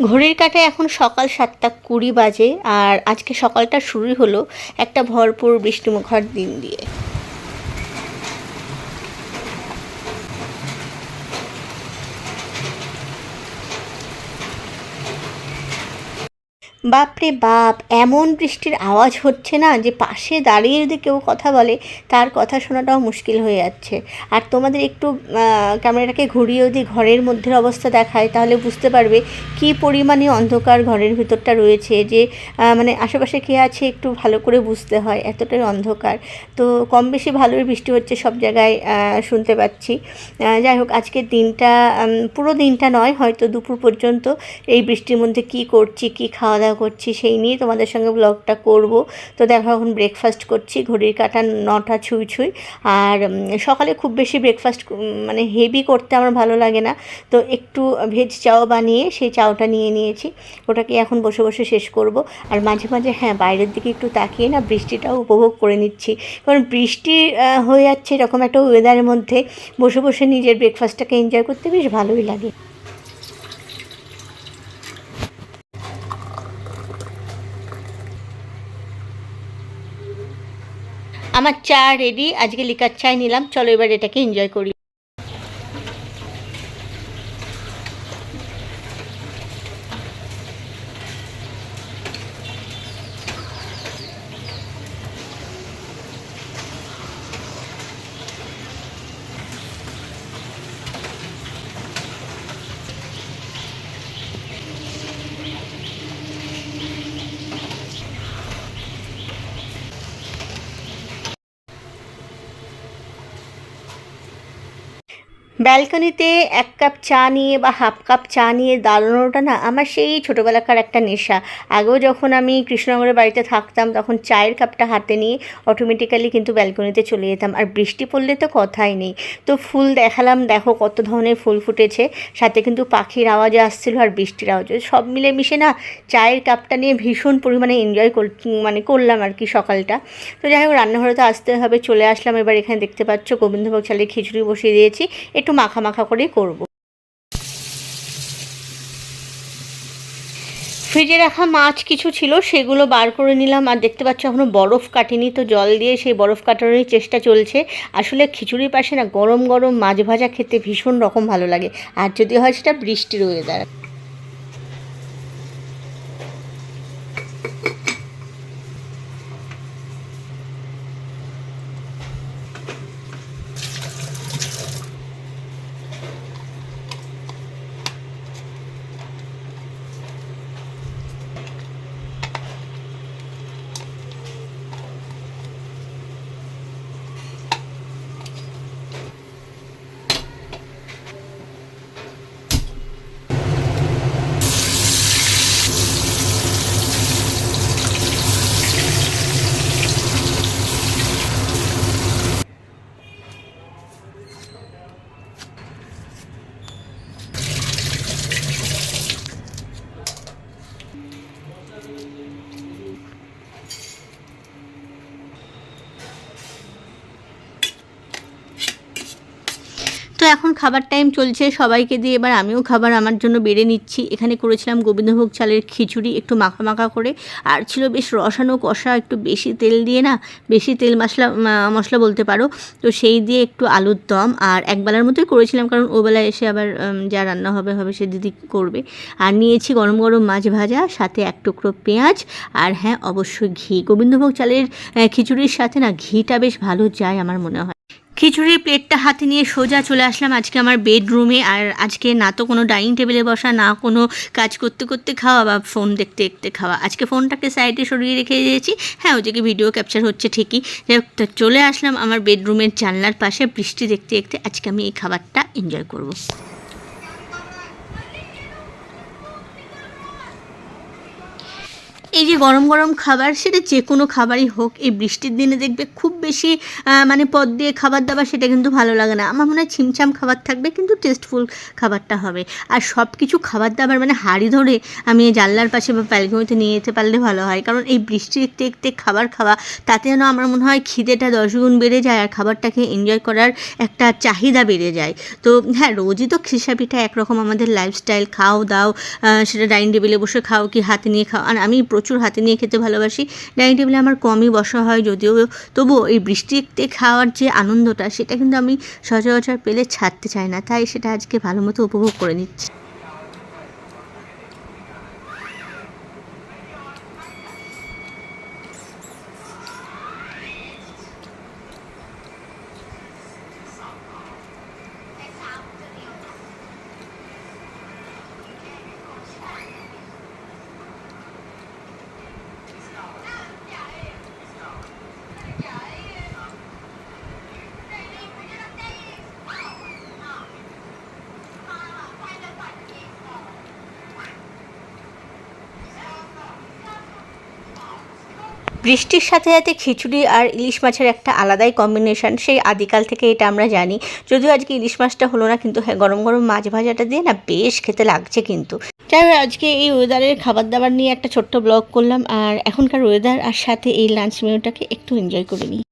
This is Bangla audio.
ঘড়ির কাটে এখন সকাল সাতটা কুড়ি বাজে আর আজকে সকালটা শুরুই হলো একটা ভরপুর বৃষ্টিমুখর দিন দিয়ে। বাপরে বাপ, এমন বৃষ্টির আওয়াজ হচ্ছে না যে পাশে দাঁড়িয়ে যদি কেউ কথা বলে, তার কথা শোনাটাও মুশকিল হয়ে যাচ্ছে। আর তোমাদের একটু ক্যামেরাটাকে ঘুরিয়ে যদি ঘরের মধ্যের অবস্থা দেখায়, তাহলে বুঝতে পারবে কি পরিমাণে অন্ধকার ঘরের ভিতরটা রয়েছে যে মানে আশেপাশে কে আছে একটু ভালো করে বুঝতে হয়, এতটাই অন্ধকার। তো কম বেশি ভালোই বৃষ্টি হচ্ছে সব জায়গায় শুনতে পাচ্ছি। যাই হোক, আজকের দিনটা পুরো দিনটা নয়, হয়তো দুপুর পর্যন্ত এই বৃষ্টির মধ্যে কি করছি, কি খাওয়া দাওয়া করছি সেই নিয়ে তোমাদের সঙ্গে ব্লগটা করব। তো দেখো, এখন ব্রেকফাস্ট করছি, ঘড়ির কাঁটা নটা ছুঁই ছুঁই। আর সকালে খুব বেশি ব্রেকফাস্ট মানে হেভি করতে আমার ভালো লাগে না। তো একটু ভেজ চাও বানিয়ে সেই চাওটা নিয়ে নিয়েছি। ওটাকে এখন বসে বসে শেষ করব। আর মাঝে মাঝে হ্যাঁ বাইরের দিকে একটু তাকিয়ে না বৃষ্টিটাও উপভোগ করে নিচ্ছি। কারণ বৃষ্টি হয়ে যাচ্ছে এরকম একটা ওয়েদারের মধ্যে বসে বসে নিজের ব্রেকফাস্টটাকে এনজয় করতে বেশ ভালোই লাগে। আমার চা রেডি আজকে লিকার চাই নিলাম চলো এবার এটাকে এনজয় করি। ব্যালকনিতে এক কাপ চা নিয়ে বা হাফ কাপ চা নিয়ে দাঁড়ানোটা না আমার সেই ছোটোবেলাকার একটা নেশা। আগেও যখন আমি কৃষ্ণনগরের বাড়িতে থাকতাম, তখন চায়ের কাপটা হাতে নিয়ে অটোমেটিক্যালি কিন্তু ব্যালকনিতে চলে যেতাম। আর বৃষ্টি পড়লে তো কথাই নেই। তো ফুল দেখালাম, দেখো কত ধরনের ফুল ফুটেছে। সাথে কিন্তু পাখির আওয়াজ আসছিল আর বৃষ্টির আওয়াজ সব মিলে মিশে না চায়ের কাপটা নিয়ে ভীষণ পরিমাণে এনজয় কর মানে করলাম আর কি সকালটা। তো যাই হোক, রান্নাঘরে তো আসতে হবে, চলে আসলাম। এবার এখানে দেখতে পাচ্ছ গোবিন্দভোগ চালের খিচুড়ি বসিয়ে দিয়েছি। একটু মাখা মাখা করেই করব। ফ্রিজে রাখা মাছ কিছু ছিল, সেগুলো বার করে নিলাম। আর দেখতে পাচ্ছ এখনও বরফ কাটেনি, তো জল দিয়ে সেই বরফ কাটানোরই চেষ্টা চলছে। আসলে খিচুড়ির পাশে না গরম গরম মাছ ভাজা খেতে ভীষণ রকম ভালো লাগে। আর যদি হয় সেটা বৃষ্টির ওয়েদার তো এখন খাবার টাইম চলছে, সবাইকে দিয়ে এবার আমিও খাবার আমার জন্য বেড়ে নিচ্ছি। এখানে করেছিলাম গোবিন্দভোগ চালের খিচুড়ি, একটু মাখা মাখা করে। আর ছিল বেশ রসানো কষা, একটু বেশি তেল দিয়ে না, বেশি তেল মশলা মশলা বলতে পারো। তো সেই দিয়ে একটু আলুর দম। আর একবেলার মতোই করেছিলাম, কারণ ওবেলায় এসে আবার যা রান্না হবে হবে সে দিদি করবে। আর নিয়েছি গরম গরম মাছ ভাজা, সাথে এক টুকরো পেঁয়াজ। আর হ্যাঁ অবশ্যই ঘি। গোবিন্দভোগ চালের খিচুড়ির সাথে না ঘিটা বেশ ভালো যায় আমার মনে হয়। খিচুড়ির প্লেটটা হাতে নিয়ে সোজা চলে আসলাম আজকে আমার বেডরুমে। আর আজকে না তো কোনো ডাইনিং টেবিলে বসা, না কোনো কাজ করতে করতে খাওয়া বা ফোন দেখতে দেখতে খাওয়া। আজকে ফোনটাকে সাইডে সরিয়ে রেখে দিয়েছি। হ্যাঁ ওদিকে ভিডিও ক্যাপচার হচ্ছে ঠিকই। চলে আসলাম আমার বেডরুমের জানলার পাশে বৃষ্টি দেখতে দেখতে। আজকে আমি এই খাবারটা এনজয় করব। এই যে গরম গরম খাবার, সেটা যে কোনো খাবারই হোক, এই বৃষ্টির দিনে দেখবে খুব বেশি মানে পদ দিয়ে খাবার দাবার, সেটা কিন্তু ভালো লাগে না। আমার মনে হয় ছিমছাম খাবার থাকবে, কিন্তু টেস্টফুল খাবারটা হবে। আর সব কিছু খাবার দাবার মানে হাড়ি ধরে আমি জানলার পাশে বা ব্যালকনিতে নিয়ে যেতে পারলে ভালো হয়। কারণ এই বৃষ্টি দেখতে খাবার খাওয়া, তাতে যেন আমার মনে হয় খিদেটা দশগুণ বেড়ে যায় আর খাবারটাকে এনজয় করার একটা চাহিদা বেড়ে যায়। তো হ্যাঁ রোজই তো খিসা পিঠা একরকম আমাদের লাইফস্টাইল খাও দাও সেটা ডাইনিং টেবিলে বসে খাও কি হাতে নিয়ে খাও। আর আমি প্রচুর হাতে নিয়ে খেতে ভালোবাসি। ডাইনিং টেবিলে আমার কমই বসা হয় যদিও, তবুও এই বৃষ্টিতে খাওয়ার যে আনন্দটা, সেটা কিন্তু আমি সচরাচর পেলে ছাড়তে চাই না। তাই সেটা আজকে ভালো মতো উপভোগ করে নিচ্ছি। বৃষ্টির সাথে সাথে খিচুড়ি আর ইলিশ মাছের একটা আলাদাই কম্বিনেশান সেই আদিকাল থেকে এটা আমরা জানি। যদিও আজকে ইলিশ মাছটা হলো না, কিন্তু হ্যাঁ গরম গরম মাছ ভাজাটা দিয়ে না বেশ খেতে লাগছে কিন্তু। যাই হোক, আজকে এই ওয়েদারের খাবার দাবার নিয়ে একটা ছোট্ট ব্লগ করলাম, আর এখনকার ওয়েদার আর সাথে এই লাঞ্চ মেনুটাকে একটু এনজয় করে নিই।